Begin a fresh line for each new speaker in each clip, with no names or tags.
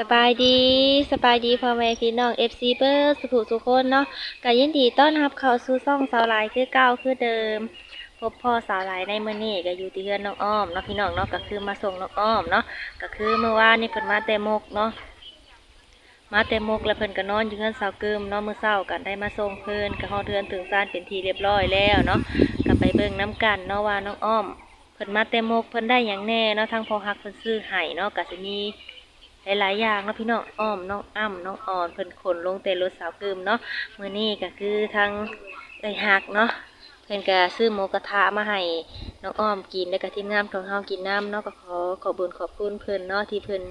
สบายดีสบายดีพ่อแม่พี่น้อง FC เบอร์สุขุสุคนเนาะก็ยินดีต้อนรับเข้าสู่ซ่องสาวหลายคือเก่าคือเดิม พบพ่อสาวหลายในมื้อนี้ก็อยู่ที่เฮือนน้องอ้อมเนาะพี่น้องเนาะก็คือมาส่งน้องอ้อมเนาะก็คือเมื่อวานนี่เพิ่นมาแต่มกเนาะมาแต่มกแล้วเพิ่นก็นอนอยู่เฮือนสาวกึมเนาะมื้อเช้ากันได้มาส่งเพิ่นก็ฮอดเฮือนถึงซานเป็นที่เรียบร้อยแล้วเนาะก็ไปเบิ่งน้กันเนาะว่าน้องอ้อมเพิ่นมาแต่มกเพิ่นได้หยังแน่เนาะทางพ่อฮักเพิ่นซื้อให้เนาะก็สิมี หลายๆอย่างเนาะพี่น้องอ้อมน้องอ้ำน้องอ่อนเพิ่นขนลงแต่รถสาวกึมเนาะมื้อนี้ก็คือทางเอ้ยหักเนาะเพิ่นก็ซื้อหมูกระทะมาให้น้องอ้อมกินแล้วก็ทีมงานของเฮากินน้ำเนาะก็ขอขอบุญขอบคุณเพิ่นเนาะที่เพิ่น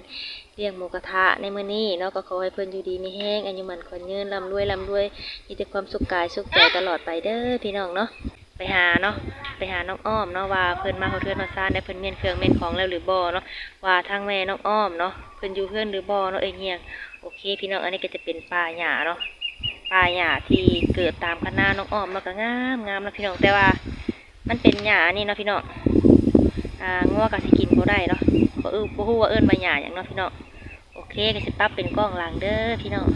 เลี้ยงหมูกระทะในมื้อนี้เนาะก็ขอให้เพิ่นอยู่ดีมีแห้งอายุมันขวัญยืนร่ำรวยร่ำรวยมีแต่ความสุขกายสุขใจตลอดไปเด้อพี่น้องเนาะไปหาเนาะไปหาน้องอ้อมเนาะว่าเพิ่นมาเฮาเทือนเฮาซ่านได้เพิ่นเมียนเครื่องเมียนของแล้วหรือบ่เนาะว่าทางแม่น้องอ้อมเนาะ พิ่นอยู่เพื่อนหรือบ่เนาะเอ้ยเฮียงโอเค พี่น้องอันนี้ก็จะเป็นป่าหญ้าเนาะป่าหญ้าที่เกิดตามคณะน้องอ้อมมันก็งามงามนะพี่น้องแต่ว่า มันเป็นหญ้านี่เนาะพี่น้องอ่างัวก็สิกินบ่ได้เนาะบ่เออบ่ฮู้ว่าเอิ้นว่าหญ้าหยังเนาะพี่น้องโอเคก็สิปรับเป็นกล้องหลังเด้อพี่น้อง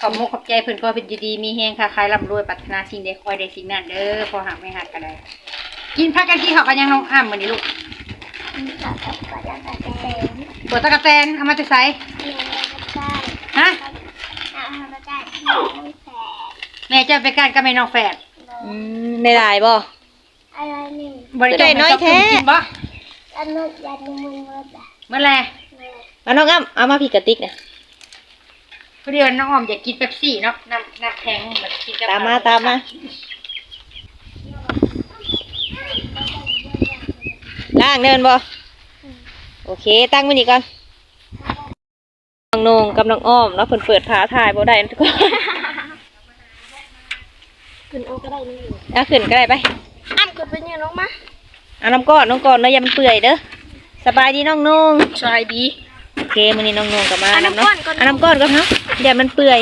ขอบมุกขอบใจเพิ่อนก็เป็นยูดีมีแฮงค่ะคลายร่ำรวยปรารถนาสิ่งใดคอยได้สิ่งนั้นเด้อพอหักไม่หักก็ได้กินพักกันที่เขากันยังน้องอ้ำมื้อนี้ลูก ปวดตะกะแตนเอามาจะใส่ฮะแม่จะไปกันกับแม่น้องแฝด
อืมได้หลายบ่
อะไรนี่
บ่
จะได้น้อยแท้
กินบ่
อันนู้นยันมือมือแบบ
เมื่อไร
มาน้องอ้ำเอามาพี่กระติกน่ะ
พอดีว่าน้องอ้อมอยากกินเป๊ปซี่เนาะน้ำน้ำแข็งแบบกินกับ
ตามมาตามมา ล้างเดินบ่โอเค ตั้งไว้นี่ก่อนน้องนงกับน้องอ้อมเนาะเพิ่นเปิดผาถ่ายบ่ได้นะทุกคน
ขึ้นโอก็ได้นี่
เอาขึ้นก็ได้ไป
อ้ำขึ้นไปยืนลงมา
เอาน้ำก้อนน้องก้อนเนาะอย่ามันเปื่อยเด้อสบายดีน้องนง
สบายดี
โอเคมื้อนี้น้องนงก็มานํเนาะเอาน้ำก้อนก่อนเนาะอย่ามันเปื่อย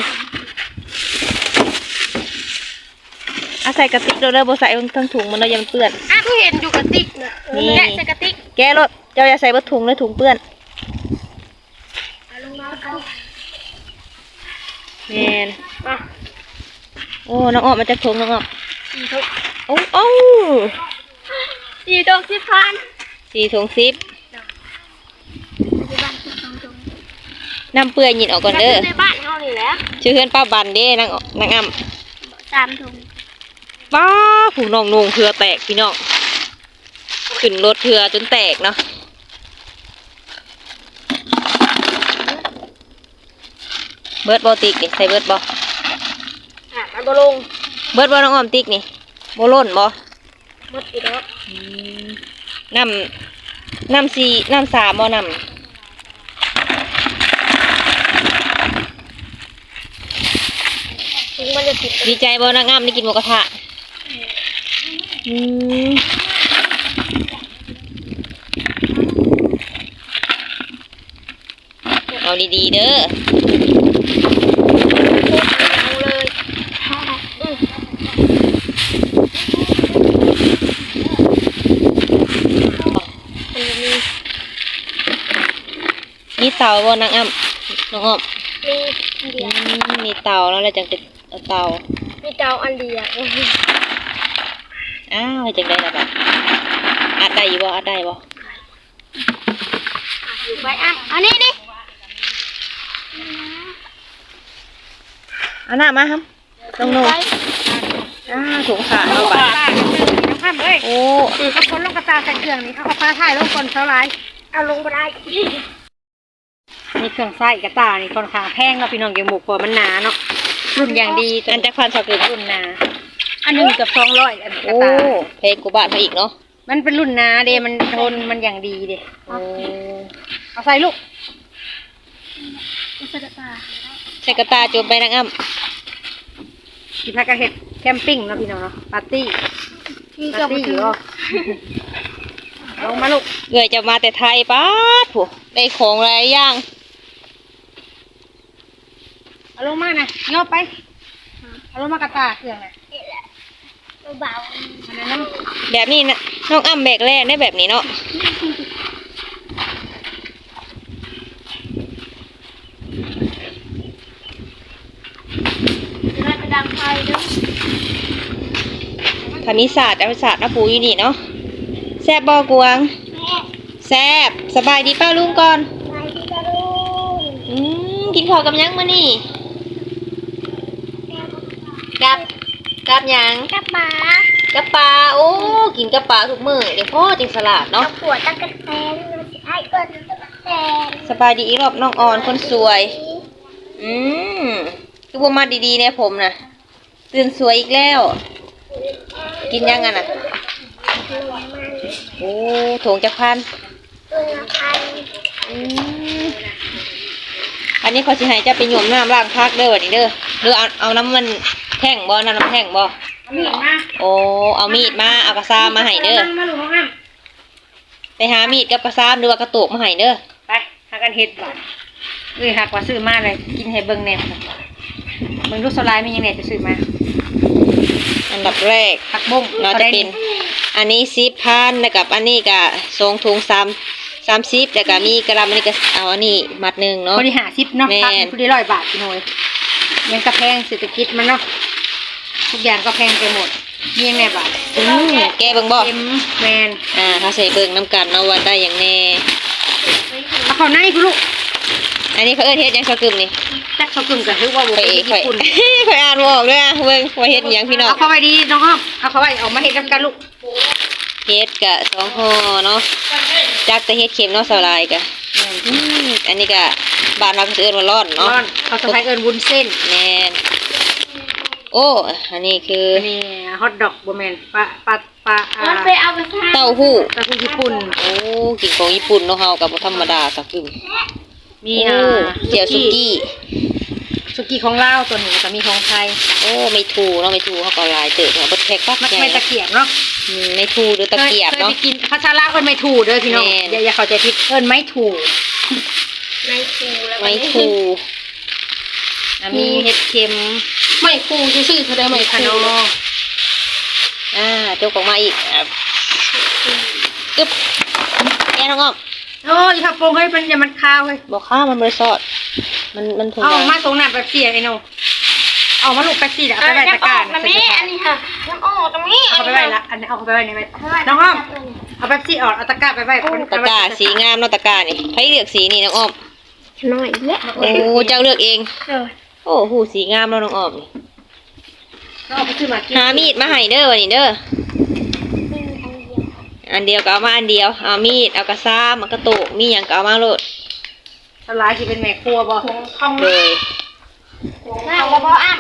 เอาใส่กระติกเด้อเด้อบ่ใส่ทั้งถุงมันเนาะอย่ามันเปื้อน
อ้ำเห็นอยู่กระติกนะ
นี่
แกะใส่กระติก
แกะรถเจ้าอย่าใส่เบ่ถุงเลยถุงเปื้อน
เอาลงมาเอา
แม่น
อะ
โอ้น้องอ้อมมาจากถุงน้องอ้อม
สี่ถุง
โอ้โอ้
สี่ถุงสิบพัน
สี่ถุงสิบ
ปัจจุบันสิบสองถุง
น้ำเปื่อยหยินออกก่อนเด้อ
ในบ้านเขานี่แหละ
ชื่อเพื่อนป้าบันเด้นางอ้อนางอ้ำ
สามถุง
ป้าผู้น้องนงเถือแตกพี่น้องขึ้นรถเถือจนแตกเนาะเบิร์ดบอติกนี่ใส่เบิร์ดบอ
อะมันบลง
เบิร์ดบอน้องอ้อมติกนี่โบล่นบอ
หมดอีกแล้ว
น้ำน้ำสีน้ำสามบอน้
ถุงมันจะติดำ
ดีใจบอนางอ้ำได้กินหมูกระทะ อืมเอาดีๆเด้อ
เอาเลยมี
เตาบ่นางอ้ำน้องอ้อม
มีเดี
อื
ยว
มมีเตาแล้วเราจังเป็นเอาเตา
มีเตาอันเดียว
อ้าวจังได้ละบัดอัดได้อยู่บ่อัดได้บ่
อยู่ไปอะอันนี้นี่
เอาหน้ามาครับน้องนงอ้าสงสารเราบัด
ป้ากับเพื่อนน้องอ้ำเอ้ย
โอ้
เขาคนลงกระตาใส่เครื่องนี้เขาเอาฟ้าถ่ายลงก่อนเท่าไร
เอาลงไปได้
นี่เครื่องไส้กระตานี่ค่อนข้างแพงเนาะพี่น้องเกี่ยวหมูกเพอมันหนาเนาะรุ่นอย่างดี
อันจักพันสาวเกิด
รุ่นหนา อันหนึงเกับสองร้อยอันกระ
โอ้
ตา
เพลงกูบาทมาอีกเนาะ
มันเป็นรุ่นหนาเดมันทนมันอย่างดีเด
โอ้
เอาใส่ลูก
อุสกตา
ใส่กระตาโจมไปนางอ้ำ
ที่พักกระเห็ดแคมปิ้งเนาะพี่น้องเนาะปาร์ตี้
ที่
ปา
จะ
ร์
มา
ตี้
ถึง
เหรอลงมาลูก
เกิดจะมาแต่ไทยป้าดผู้ได้ของหลายอย่าง
เอาลงมานะย่อไปเอาลงมากระตาเครื่องน่ะ
บา
แบบนี้นะน้องอ้ำแบกแร่ได้แบบนี้เนาะน่าจะดั
งไฟด้ว
ยคณิตศาสตร์อภิศาสตร์นะปูอยู่นี่เนาะแซบบอกวง
แซ
บสบายดีป้าลุงก่อน
สบายดีป้าลุง
อืมกินข้าวกับยังมานี่ดับ กับหยัง
กับหมา
กับปลาโอ้กินกับปลาทุกมื้อเดี๋ยวพ่อจึงสลัด
กั
เนาะ
บปวดตะกั่แตนมันสิให้เกิดตะกั่แตน
สบายดีอีรอบน้องอ่อนคนสวย อืมคือบ่มาดีๆเนี่ยผมน่ะตื่นสวยอีกแล้ว กินยังอะน่ะ
ตัวมัน
โอ้โถงจักพัน
ตัวพัน
อืมอันนี้เขาสิให้เจะไปหย่มน้ำล้างพักเด้อวันนี้เด้อหรือเอาเอาน้ำมัน แท่งบ่น้ำน้ำแท่งบ่
เอามีดมา
โอ้เอามีดมาเอากระซามมาให้เด้อ
มาลูกน้องอ้ำ
ไปหามีดกับกระซามหรือว่ากระโตกมาให้เด้อ
ไปหากันเฮ็ดบ่เอ้ยหักว่าซื้อมาเลยกินให้เบิ่งแหน่เบิ่งลูกสลายมีหยังแหน่จะซื้อมา
อันดับแรก
ผักบุ้ง
เราจะเป็นอันนี้สิบพันแล้วกับอันนี้ก็สองถุงสามสามสิบแล้วก็มีกระลำอันนี้ก็เอาอันนี้มัดหนึ่งเนาะ
พอดีหาซิปเนาะ
แม่น
ผักพอดีร้อยบาทพี่น้อยยังกระแพงเศรษฐกิจมันเนาะ ทุกอย่างก็แพงไปหมดมีหยังแหน่บาท
อืมแกเบิ่งบ่
เต็มแมน
อ่าเขาใส่เบิ่งน้ำกันเนาะว่าได้อย่างแน่
เอาเข้าในพี่ลูก
อันนี้เขาเอิ้นเฮ็ดหยังสกึมนี่
จักเขากึ่งกับคือว่าบ่
ข่อย
เป็น
ข่อย
ญี่ปุ่น
ข่อยอ่านบ่ออกเด้ออะเบิ่งว่าเฮ็ดหยังพี่น้อง
เอาเข้าไปดีน้องอ้อมเอาเข้าไปเอามาเฮ็ดนำกันลูก
เฮ็ดกะสองห่อเนาะจักแต่เฮ็ดเค็มเนาะสลายกะอืมอันนี้ก็บ้านเราก็สิเอิ้นว่าร้อน
ร้อ
เนาะ
นเขาสะพายเอิญวุ้นเส้น
แม่น โอ้ อันนี้คือ
อันนี้ฮอทดอกบะแมนปลาปลาปลาอ่า
มันไปเอาไปทาน
เต้าหู้
ปลาทูญี่ปุ่น
โอ้กินของญี่ปุ่นเนาะเฮากับบ่ธรรมดาสักกึม
มี
โอ้
อ่า
เจียวสุกี้
สุกี้ของลาวตัวนี้ก็มีของไทย
โอ้ไม่ถูเนาะไม่ถูเฮาก็หลายเติบเนาะบ่แพ็คปัก
มัน
ใหญ่
ไม่ตะเกียบเนาะ
อืมไม่ถูหรือตะเกียบ
ค
เนาะ
ไปกินภาษาลาวเอิ้นไม่ถูเด้อพี่น้อง
แม่น
อย่าอย่าเข้าใจผิดเอิ้นไม่ถู
ไม่คูแล้ว
ไม่ถู
อะมีเห็ดเค็ม
ไม่คูซื่อๆเขาได้
มี
ไม่
คา
คู
โน
อ่าจกออกมาอีกอะกึบแม่น้องอ้อม
โอ้ยถ้าโปรงเฮ้ยมันอย่ามันคาวเฮ้ย
บอกข้ามันบริสอดมันมันถุง
เอา
ยาง
มาตรงหน้าแป๊บซี่ไอ้โนเอามาลูกแป๊บซี่เดี๋ยวเอาไปไว้ตะกร้า
มันนี่อันนี้ค่ะน้ำออกตรงนี้
เอาไปไว้ละอันนี้เอาไปไว้ในไว้น้องอ้อมเอาแป๊บซี่ออกเอาตะกร้าไปไว้คน
ตะกร้าสีงามเนาะตะกร้านี่ใครเลือกสีนี่น้องอ้อม
น้อยเละ
โอ้เจ้าเลือกเอง
เออ
โอ้หูสีงามเนาะน้องอ้อมนี่
เอาไปซื้อมากิน
หามีดมาให้เด้อวันนี้เด้อ
ไม่มีทางเดียว
อันเดียวก็เอามาอันเดียว เอามีด เอากระซ้ามเอากระโตกมีหยังก็เอามาโลด
สลายสิเป็นแม่ครัวบ่ข้อง
เลย
หน้าบ่บ่อะ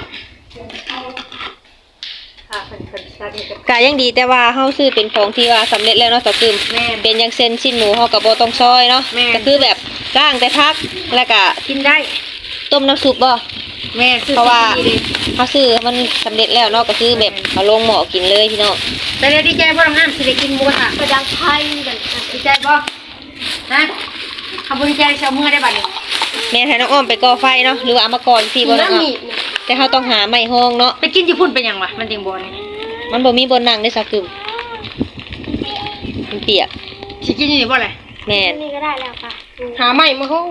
ค่ะเพิ่นเพิ่นสาธิต
กายังดีแต่ว่าเฮาซื้อเป็นของที่ว่าสำเร็จแล้วเนาะตะกึม
แม่น
เป็นอยังเส้นชิ้นหมูเฮาก็บ่ต้องซอยเนาะ
แม่น
ก็คือแบบล้างแต่พักแล้วก็
กินได้
ต้มน้ำซุปบ่
แม่ซื้อ
เพราะว่า
ดี
เขาซื้อมันสำเร็จแล้วเนาะก็คือแบบเอาลงหม้อกินเลยพี่น้อง
ๆแต่เดี๋ยวดีใจพ่อน้องอ้ำสิได้กินหมูกระทะ
กระดังไทยกันอะ
ดีใจบ่ฮะคำบริใจเช้ามือได้บัดนี้
แม่ให้น้องอ้อมไปก่อไฟเนาะหรือว่าเอามาก่อนพี่บ่น้องอ้อม
น้ำมีดนะ
แต่เขาต้องหาไม้ห้องเนาะ
ไปกินญี่ปุ่นเป็นหยังวะมันจึงบ่นี่
มันบ่มีบนนั่งได้สักกึมมันเปียก
สิกินอยู่นี่บ่เลย
แม่น
นี่ก็ได้แล้วค่ะ
หาใหม่มาห้อง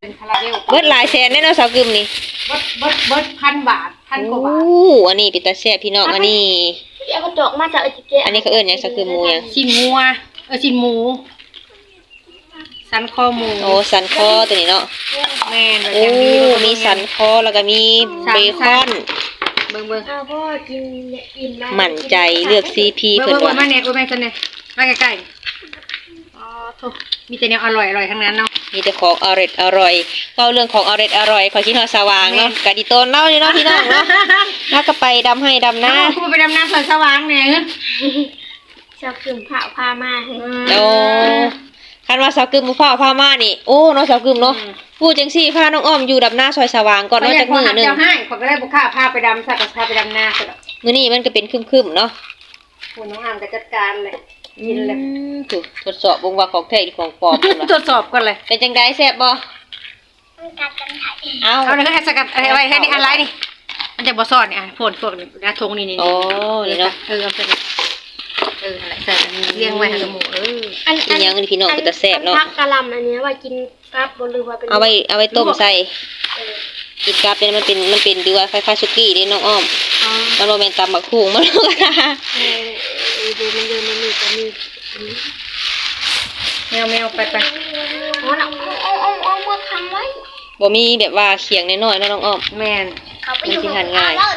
เป็นคาราเบล
เบิดหลายแสนแน่เนาะสักกึมนี่
เบิดเบิดเบิดพันบาทพันกว่าบาท
โอ้อันนี้ปิตาแซ่บพี่น้องอันนี้
เดี๋ยวกระจกมาจากเอจิเกะ
อันนี้เขาเอิ้นหยังสักกึมหมูหยัง
ชิ้นงัวเออชิ้นหมู สันคอหมู
โอ้สันคอตัวนี้เนาะ
แม่น
โอ้มีสันคอแล้วก็มีเบคอน
เบิ่งเบิ่ง
เอาพ่อกินเนี่ยอิ่มแล้ว
มั่นใจเลือก CP
เบิ่ง
เพิ่น
เบิ่ง
ว่า
มาแน่โอ้แม่ซะแน่มาใกล้ๆอ๋อ โธ่มีแต่แนวอร่อยอร่อยทั้งนั้นเนาะ
มีแต่ของอร่อยอร่อยเว้าเรื่องของอร่อยอร่อยขอคิดฮอดสว่างเนาะกะดิโตนเล่านี่เนาะพี่น้องเนาะแล้วก็ไปดำให้ดำหน้า
คุณไปดำน้ำสวยสว่างเนี่ยเงิน
ชอบกึ่งผ่าพามาให้
โอ้คันว่าสาวกึมบ่ฟ้าพามานี่โอ้เนาะสาวกึมเนาะพูดจังซี่พาน้องอ้อมอยู่ดำหน้าซอยสว่างก่อนเนาะจักมื้อหนึง
เจ้าให้ขอยก็ได้บุกค่าพาไปดำสักกับพาไปดำนาเสร็จแล้ว
มื้อนี้มันก็เป็นครึมๆเนาะ
คุณน้องอามก็จัดการเลย กินเลย
อืมถูกทดสอบวงว่าของแท้หรือของปลอมพุ่น
ตร
ว่ะ
วจสอบก่อนเลย
เป็นจังไดแซ่บบ่
มันกัดกันถ่าย
เอา
เอาเลยให้สกัดอะไรไว้ให้นี่อะไรนี่มันจะบ่ซ่อนเนี่ยอะพวกพวกนี่นะทงนี่นี่
โอ้นี่เนาะ
เออเอาไปเลยเอออะไรใส่เลี้ยงไว้ให้กับหมูเออ
อัน
อีหยังนี่พี่น้องก็จะแซ่บเนาะ
พักกะหลำอันเนี้ยว่ากินกับบหรือว่าเป็น
เอาไว้เอาไว้ต้มใส่
เออ
กินกับเนี่ยมันเป็นมันเป็นเดือคล้ายๆสุกี้เด้น้องอ้อม
อ๋อ
มันโรแมนตำบักคุงมัน
เออเออ ดูมันเดินมันมีแต่มี
แมวแมวไปไป
อ๋อเอาเอาเอาเอามาทำไว้
บ่มีแบบว่าเขียงน้อยๆเนาะน้องอ้อม
แมน
เขาไปอยู่
มันสิทานง่าย
แล้ว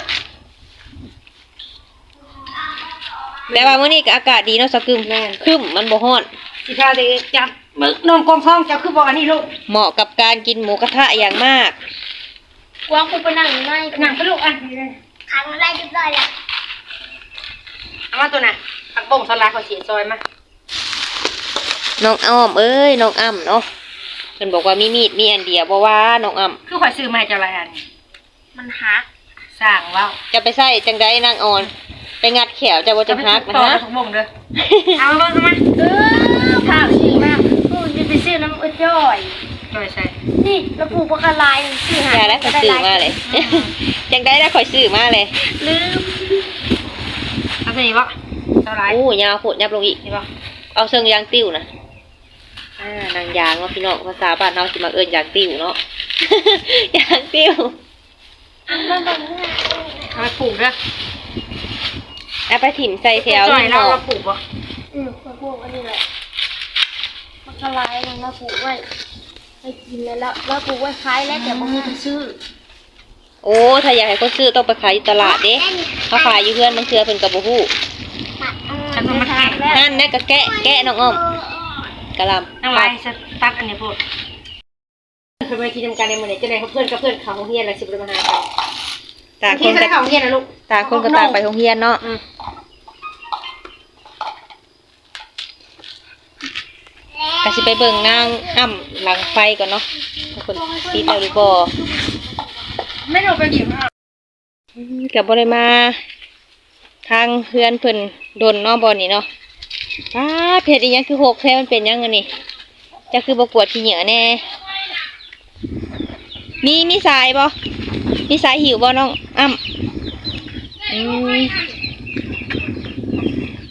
แต่ว่ามื้อนี้ก็อากาศดีเนาะสะกึม
แม่น
ครึ้มมันบ่ร้อน
สิพาเด็กจับมึกน้องกองทองเจ้าคือบอกอันนี้ลูก
เหมาะกับการกินหมูกระทะอย่างมาก
กวางกูไปนั่งอยู่ใน
หนังไปลูกอะ
ขังอะไรเรียบร้อยแล้ว
เอามาตัวน่ะ ผักบ่งสลายเขาเสียซอยมา
น้องอ้อมเอ้ยน้องอ้ำเนาะเพิ่นบอกว่ามีมีดมีอันเดียวบ่ว่าน้องอ้ำ
คือข่อยซื้อมาให้เจ้าหลายอัน
มันหัก
สร้างเว้า
จะไปใส่จังไดนางอ่อน ไปงัดแขวจะบ่จังฮักนะ
ต่อ
ฮะ
ผักบ่งเด้อเอามาเบิ่งมา
เออภาพดีมากกูจะไปซื้อน้ำอุ้ยจ้อย
จอยใส่
นี่แล้วปลูกปลากระลายซื้อหา
อย่าแล้วข่อยซื้อมาเลย จังไดแล้วข่อยซื้อมาเลย
ลืม
เอาตัวนี้บ่ เจ้าหลาย
โอ้ยาวโพดยับลงอีก
นี่บ่
เอาเชิงยางติ้วนะอ่านางยางเนาะพี่น้องภาษาบ้านเราสิมาเอิ้นยางติ้วเนาะยางติ้ว
อันนั้นมันเนี่ย
เอาไปปลูกเด้อ
เอาไปถิ่มใส่แถว
จอย
นี่
เรา
เนาะ
เราปลูกบ่
อืมมาปลูกอันนี้แหละปลากระลายมันมาปลูกไว้ให้กินแล้วแล้วแล้วปลูกไว้ขายแล้วแต่บางทีไปซื้อ
โอ้ ถ้าอยากให้คนซื้อต้องไปขายอยู่ตลาดเด้เขาขายอยู่เพื่อนบางเทื่อเพิ่นก็บ่ฮู้
ฉันต้องมาแข่ง
นั่นแน่ก็แกะแกะน้องอ้อมกะหลำ
น้องลายจะตัดอันนี้พูดเพิ่นไปกินนำกันในมื้อนี้จังได๋เพื่อนกับเพื่อนเขาโรงเรียนแล้วสิบ่ได้มาหากัน
ต่างค
เที่ย
น
ง
ก็
เขาโรงเรียนนะลูก
ต่างคนก็ต่างไปโรงเรียนเนาะ
อืม
ก็สิไปเบิ่งนางอ้ำหลังไฟก่อนเนาะถ้าคนติดแล้วหรือบ่
ไม่รู้ไปหยิบมา
อืมก็บ่ได้มา ทางเพื่อนเพิ่นโดนเนาะบ่นี่เนาะป้าเพชรอีหยังคือหกแท้มันเป็นยังอันนี้จะคือบ่กวดขี้เหงื่อแน่มีมีสายบ่มีสายหิวบ่น้องอ้ำอืม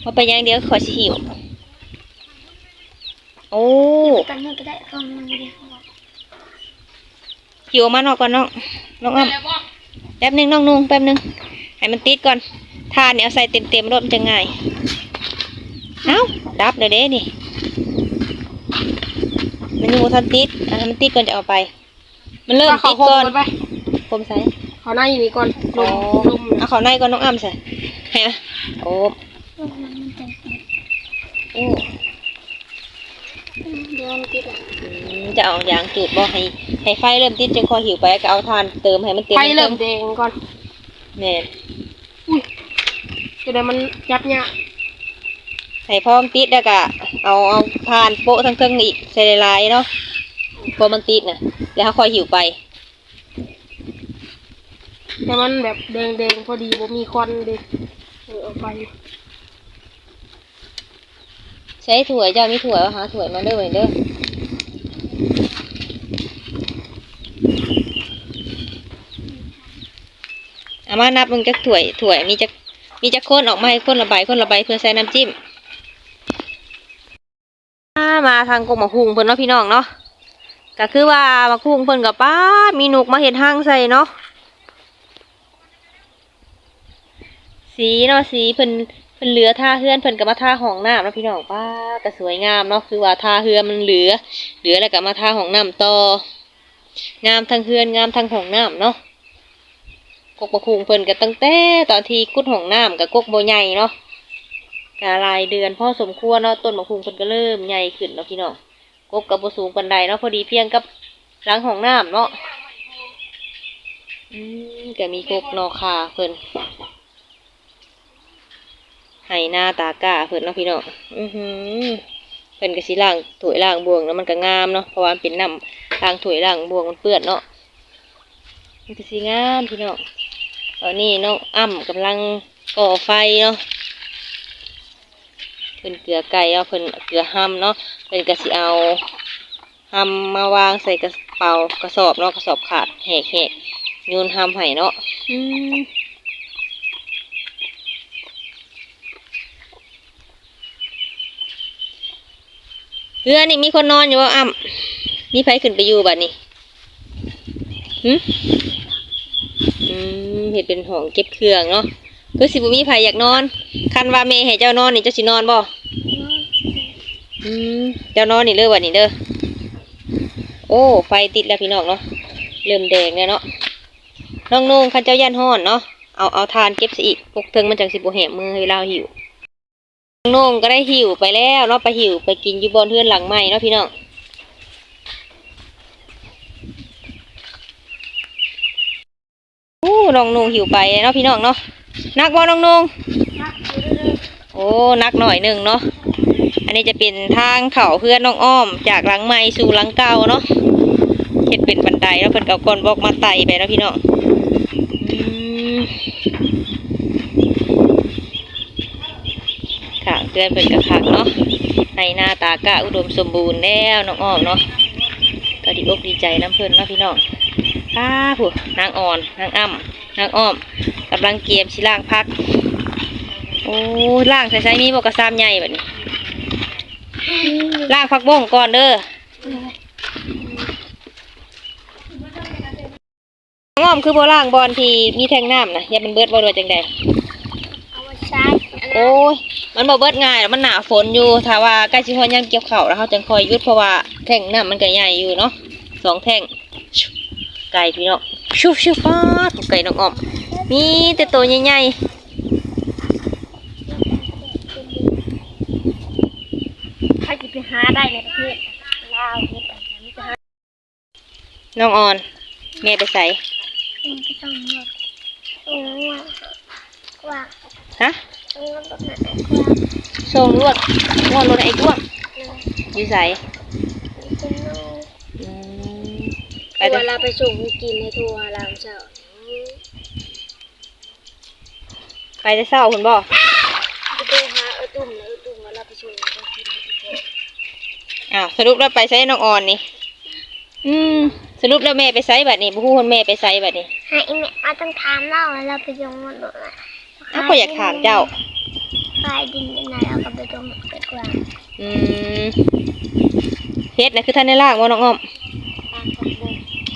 ว่าไปยังเดียวขอสิหิว โอ้
กันนี่ก็ได้ฟังมันดีค่ะ
หิวมานอกก่อนน้องน้องอ้ำแป๊บหนึงน้องนุ่งแป๊บหนึงให้มันติดก่อน ทานเนี่ยเอาใส่เต็มเต็มๆรถมันจะง่าย เอ้า ดับเดี๋ยวเด้นี่ มันยังบ่ทันติดอะให้มันติดก่อนจะเอาไป มันเริ่มติดก่อน
ไป
ผมใส่
เขาหน้าอยู่นี่ก่อนล
อ๋อ
มลม
เอาเขาในก่อนน้องอ้ำใส่เห็นไหมโอ้
มันจะ
โอ้
เดือนติดอะ
อืมจะเอายางจูดบ่ให้ให้ไฟเริ่มติดจึงคอยหิวไปก็เอาทานเติมให้มันเต็ม
ไฟเริ่มแดงก่อน
แม่น
จะได้มันยับเนี่ย
ให้พร้อมติดแล้วก็เอาเอาทานโปะทั้งเครื่องอีกใส่ลายๆเนาะพอมันติดน่ะแล้วเขาคอยหิวไป
แต่มันแบบแดงๆพอดีบ่มีควันเด็เออเอาไป
ใช้ถั่วยเจ้ามีถั่วหาถั่วยมาเด้อไว้เด้อเอามานับมึงจักถั่วยถั่วยมีจัก มีจักคนออกมาให้คนละใบคนละใบเพื่อใส่น้ำจิ้มอ่ามาทางกงมะคุงเพิ่นเนาะพี่น้องเนาะก็คือว่ามะคุงเพิ่นกับป้ามีหนุกมาเห็ดห้างใส่เนาะสีเนาะสีเพิ่นเพิ่นเหลือท่าเฮือนเพิ่นก็มาท่าห้องน้ำเนาะพี่น้องป้าก็สวยงามเนาะคือว่าท่าเฮือนมันเหลือ เหลือแล้วก็มาท่าห้องน้ำต่องามทั้งเฮือนงามทั้งห้องน้ำเนาะ กกประคุงเพิ่นก็ตั้งแต่ตอนที่กุดห้องน้ำกับกกบใหญ่เนาะกะรายเดือนพ่อสมควรเนาะต้นมะคุงเพิ่นก็เริ่มใหญ่ขึ้นเนาะพี่น้องกกกับบสูงปานใดเนาะพอดีเพียงกับหลังห้องน้ำเนาะอืมก็มีกกนอคาเพิ่นไห้หน้าตากล้าเพิ่นเนาะพี่น้องอือหือเพิ่นก็สิล้างถ้วยล้างบวงแล้วมันก็งามเนาะเพราะว่ามันเป็นน้ำล้างถ้วยล้างบวงมันเปื้อนเนาะมันก็สิงามพี่น้อง ตอนนี้น้องอ้ำกำลังก่อไฟเนาะเพิ่นเกลือไก่เนาเพิ่นเกลือห้ำเนาะเพิ่นก็สิเอาห้ำมาวางใส่กระเป๋ากระสอบเนาะกระสอบขาดแหกแหกโยนห้ำให้เนาะเรือนี่มีคนนอนอยู่ว่าอ้ำมีไฟขึ้นไปอยู่บัดนี้หึอืม เฮ็ดเป็นห้องเก็บเครื่องเนาะคือสิบ่มีไผอยากนอน คันว่าแม่ให้เจ้านอนนี่เจ้าสินอนบ่อืมเจ้านอนนี่เด้อวันนี้เด้อโอ้ไฟติดแล้วพี่น้องเนาะเริ่มแดงแล้วเนาะน้องนุ่งคันเจ้าย่านห้อนเนาะเอาเอาทานเก็บซะอีกพวกเทิงมันจังสิบ่แหมมือเวลาหิวน้องนุ่งก็ได้หิวไปแล้วเนาะไปหิวไปกินอยู่บนเทือนหลังใหม่เนาะพี่น้อง โอ้น้องนงหิวไปเนาะพี่น้องเนาะนักบ่น้องนงโอ้นักหน่อยหนึ่งเนาะอันนี้จะเป็นทางเขาเพื่อนน้องอ้อม จากหลังใหม่สู่หลังเก่าเนาะเฮ็ดเป็นบันไดแล้วเพิ่นก็เอาก้อนบอกมาไต่ไปแล้วพี่น้องอืมค่ะเพื่อนเป็นกระคักเนาะในหน้าตากะอุดมสมบูรณ์แล้วน้องอ้อมเนาะก็ดีอกดีใจน้ำเพิ่นเนาะพี่น้อง ป้าผู้นางอ่อนนางอ้ำนางอ้อมกำลังเกียมชิล่างพัก โอ้ล่างใส่ใช้มีบอกกระซามใหญ่แบบนี้ล่างพักบ้งก่อนเด้อง้อมคือโบล่างบอลที่มีแทงน้ำนะอย่าเป็นเบิดบอลจังใด
เอาไว้ใช้อันนั้น
โอ้ยมันบ่เบิดง่ายหรอกมันหนาฝนอยู่ถ้าว่าใกล้สิฮอดยามเกี่ยวข้าวแล้วเขาจังคอยหยุดเพราะว่าแทงน้ำมันก็ใหญ่อยู่เนาะสองแทงชุบ ไก่พี่น้องชุบชุบป้าดไก่น้องอ้อมมีแต่ตัวใหญ่
ใครจะไปหาได้ในประเทศลาวเฮ็ดอันนั้นจะหา
ๆน้องอ่อนแม่ไปใส่
เองก็ต้องนวดตรงนี้กว้าง
ฮะ
ตรงนั้นแบบนั้นกว้าง
ส่งลวดงอนรถไอ้ด้วง
เลย
อยู่ใส่
เป็นโน่
อืมไป
ทัว
เด้อ
เราไปส่งให้กินในทัวร์เราเจ้า
ไปแต่เศร้าคุณบ่
จะไปหาเออตุ่มแล้วเออตุ่มแล้วเราไปส่งให้กินให้กิน
อ้าวสรุปแล้วไปใส่น้องอ่อนนี่อืมสรุปแล้วแม่ไปใส่บัดนี้บ่ฮู้คนแม่ไปใส่บัดนี้
หาอีเมลมาต้องถามเราแล้วเราไปส่งหมดเลย
อ้าวก็อยากถามเจ้า
ขายดินเป็นไหนเราก็ไปส่งไปกว้าง
อืมเฮ็ดนะคือท่านได้ล่างบ่น้องอ้อม
ตามกับวง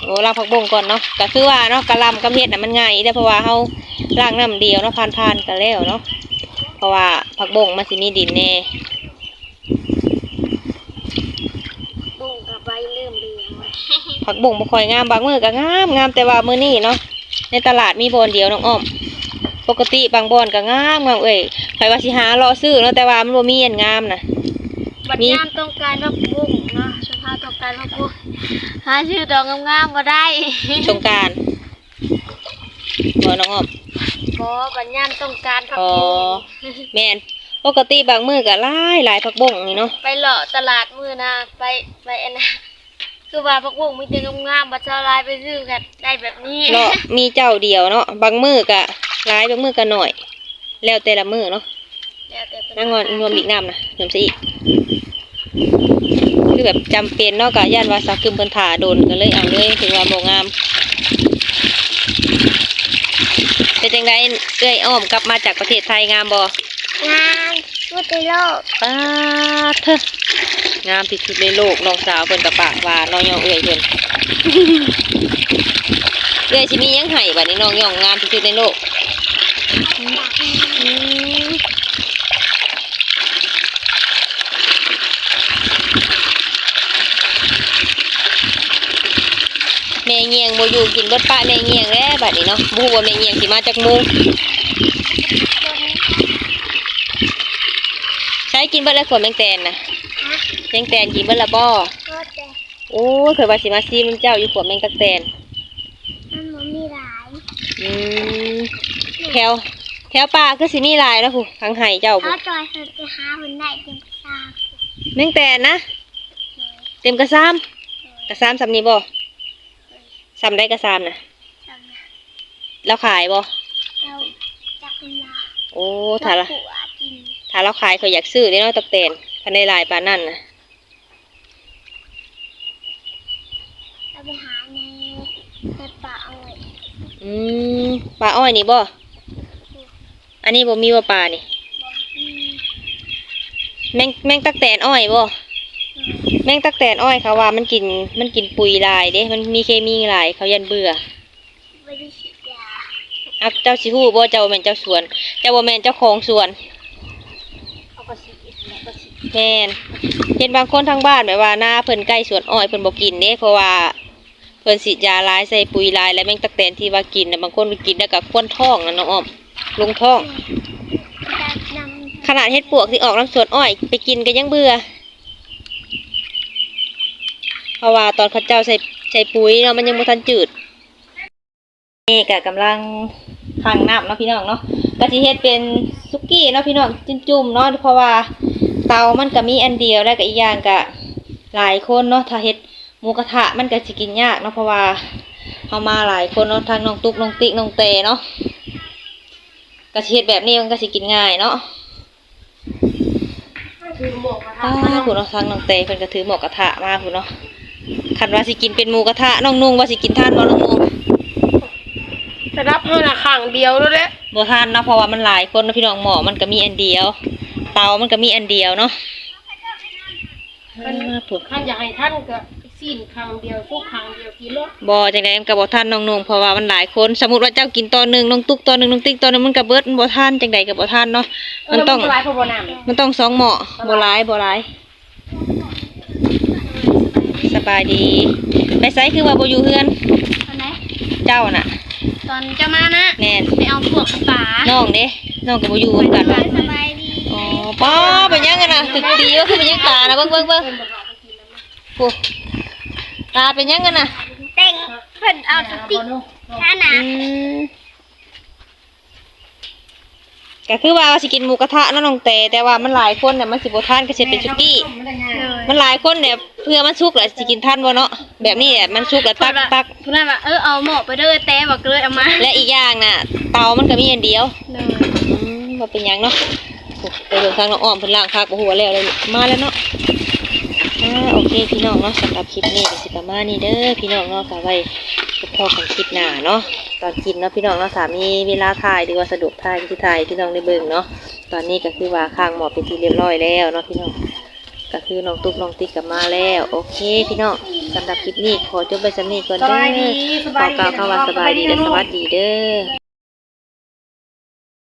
โอ้ล่างผักบงก่อนเนาะก็คือว่าเนาะกะหลำกับเฮ็ดน่ะมันง่ายแต่เพราะว่าเฮาล่างน้ำเดียวเนาะผ่านๆกันแล้วเนาะเพราะว่าผักบงมันสิมีดินแน่
บุ้งกับใบเริ่มเรียงเลย
ผักบงบ่ค่อยงามบางมื้อก็งามงามแต่ว่ามื้อนี้เนาะในตลาดมีบอนเดียวน้องอ้อม ปกติบางบอนก็งามงามเอ้ยใครว่าสิหารอซื้อเนาะแต่ว่ามันบ่มีอันงามน่ะ
บัดยามต้องการพักบุ้งเนาะสภาพต้องการพักบุ้ง หาชื่อดอกงามๆมาได้
สงกรารบ่น้องอ้อม
บ่บัดยามต้องการพัก
อ๋อ
บุ้ง
แม่นปกติบางมื้อก็หลายหลายผักบงนี่เนาะ
ไปเลาะตลาดมือนะไปไปอันนะคือว่าพักบุ้งมีแต่งามๆบัดเจ้าลายไปซื้อกันได้แบบนี้
เนาะมีเจ้าเดียวเนาะบางมื้อก็หลายบางมื้อก็น้อย แล้วแต่ละมื้อเนาะ
แล้วแต่เป็น
นางงอนรวมอีกน้ำนะรวมซะอีก คือแบบจำเป็นเนาะกะย่านว่าสักกึมเพิ่นถ่าโดนก็เลยเอาเลยถึงว่าบ่งามเป็นจังไดเอ้ยอ้อมกลับมาจากประเทศไทยงามบ่
งามทั่วไปโลก
ป้าดเถอะงามที่สุดในโลกน้องสาวเพิ่นกับปากหวานน้องยองเอ้ยเพิ่นเอ้ยสิมีหยังให้บัดนี้น้องยองงามที่สุดในโลกอืมแม่ เงียงบ่อยู่กินเบิดปะแม่เงียงแล้วบัดนี้เนาะบ่ฮู้ว่าแม่เงียงสิมาจากหมุงใช้กินเบิดแล้วขวดแมงแตนน่ะแมงแตนกินเบิดละบ่
ก็แต่
โอ้ยเคยว่าสิมาซีมันเจ้าอยู่ขวดแมงตักแตน
มันบ่มีหลาย
อืมแถวแถวป่าคือสิมีหลายแล้วผู้ทางไห้เจ้า
เขา
ผู้
จอยเขาจะหาคนได้เต็มตา
แมงแตนนะ เต็มกระซามกระซามสำนี้บ่ ซำได้กระซามนะ
จำนะ
แล้วขายบ่
เราจักรยาน
โอ้ถ้าละ
ผัวกิน
ถ้าเราขายเขาอยากซื้อได้เนาะตักแตนคันได้หลายปานนั่นนะ
เราไปหาในในป่าเอาไว้
อืมปลาอ้อยนี่บ่อันนี้บ่มีบ่ปลานี่
บอกอืม
แมงแมงตักแตนอ้อยบ่
อืม
แมงตักแตนอ้อยเขาว่ามันกินมันกินปุ๋ยหลายเด้ มันมีเคมีหลายเขายันเบื่อ
ไม่ได้ฉีดยา
อักเจ้าสิฮู้บ่เจ้าบ่แม่นเจ้าสวน เจ้าบ่แม่นเจ้าของสวน
เอาก็ฉีดแล้วก็ฉีด
แม่นเห็นบางคนทางบ้านแบบว่าหน้าเพิ่นใกล้สวนอ้อยเพิ่นบ่กินเด้เพราะว่าเพิ่นฉีดยาหลายใส่ปุ๋ยหลายแล้วแมงตักแตนที่ว่ากินน่ะบางคนไปกินแล้วก็ควนท้องนั่นน้องอ้อมลงท้อง
นำ
ขนาดเฮ็ดปวกที่ออกน้ำสวนอ้อย ไปกินก็ยังเบื่อเพ ราะว่าตอนเขาเจ้าใส่ใส่ปุ๋ยเนาะมันยังบ่ทันจืดนี่ก็กำลังทางน้ำเนาะพี่น้องเนาะก็สิเฮ็ดเป็นซุกี้เนาะพี่น้องจุ่มๆเนาะเพราะว่าเตามันก็มีอันเดียวแล้วก็อีกอย่างก็หลายคนเนาะถ้าเฮ็ดหมูกระทะมันก็สิกินยากเนาะเพราะว่าเฮามาหลายคนเนาะทางน้องตุ๊กน้องติ๊กน้องเตเนาะก็สิเฮ็ดแบบนี้มันก็สิกินง่ายเนาะ
คือหมวกกระทะ
อ้า
มา
ผู้เนาะทางน้องเตเพิ่นก็ถือหมอกกระทะมาผู้เนาะ คันว่าสิกินเป็นหมูกระทะน้องนุ่งว่าสิกินทานบ่น้องนุ่ง
แต่รับให้ละข้างเดียวแล้วแหละ
บ่ทานเนาะเพราะว่ามันหลายคนเนาะพี่น้องหมอมันก็มีอันเดียว เตามันก็มีอันเดียวเนาะอ่าผู้
ท่านอยากให้ท่านก็สิ้นข้างเดียวทุกข้างเดียวกินรถ
บ่จังไดมันก็บ่ทานน้องนุ่งเพราะว่ามันหลายคน สมมุติว่าเจ้ากินตอนหนึงน้องตุ๊กตอนหนึงน้องติ๊กตอนหนึงมันก็เบิดมันบ่ทานจังไดก็บ่ทานเนาะมันต้อง
ลายพอบน้ำ
มันต้องสองหม้อบ่หลายบ่หลายส บายดี ไปไสคือว่าบ่อยู่เฮือน
ตอนไหน
เจ้าน่ะ
ตอนจะมานะ
แม่น
ไปเอาพวกป่า
น้องเด้น้องก็บ่อยู่เหมือนกันว่ะ
สบายดี
อ๋อป้าเป็นยังไงนะตึกตีว่าคือเป็นยังตานะเบิ่งเบิ่งเบิ่งโอ้ตาเป็นยังไงนะ
เต็งเพิ่นเอาสติ๊กช้านะ
อืมก็คือว่าสิกินหมูกระทะเนาะน้องแต่แต่ว่ามันหลายคนเนี่ยมันสิบ่ทานก็สิเป็นซุกี้ มันหลายคนเนี่ยเพื่อมันสุกแหละสิกินท่านบ่เนาะแบบนี้แหละมันสุกแล้วตักตัก
เพิ่นว่าเออเอาหมอกไปเด้อแต่บอกเลยเอามา
และอีกอย่างน่ะ เตามันก็มีอันเดียว
เลย
อืมบ่เป็นหยังเนาะโอ้ไปเบิ่งทางน้องอ้อมเพิ่นล้างคักบ่ฮู้ว่าแล้วเลยมาแล้วเนาะอ่าโอเคพี่น้องเนาะสำหรับคลิปนี้ก็สิประมาณนี้เด้อพี่น้องเนาะก็ไว้พบพอกันคลิปหน้าเนาะตอนกินเนาะพี่น้องเนาะถ้ามีเวลาถ่ายหรือว่าสะดวกถ่ายที่ถ่ายพี่น้องได้เบิ่งเนาะตอนนี้ก็คือว่าข้างหมอเป็นที่เรียบร้อยแล้วเนาะพี่น้อง ก็คือน้องตุ๊กน้องติ๊กกลับมาแล้ว โอเค พี่น้องสำหรับคลิปนี้ขอจบไปสำนี้ก่อนเด้อขอกล่าวคำว่าสบายดีและสวัสดีเด้อ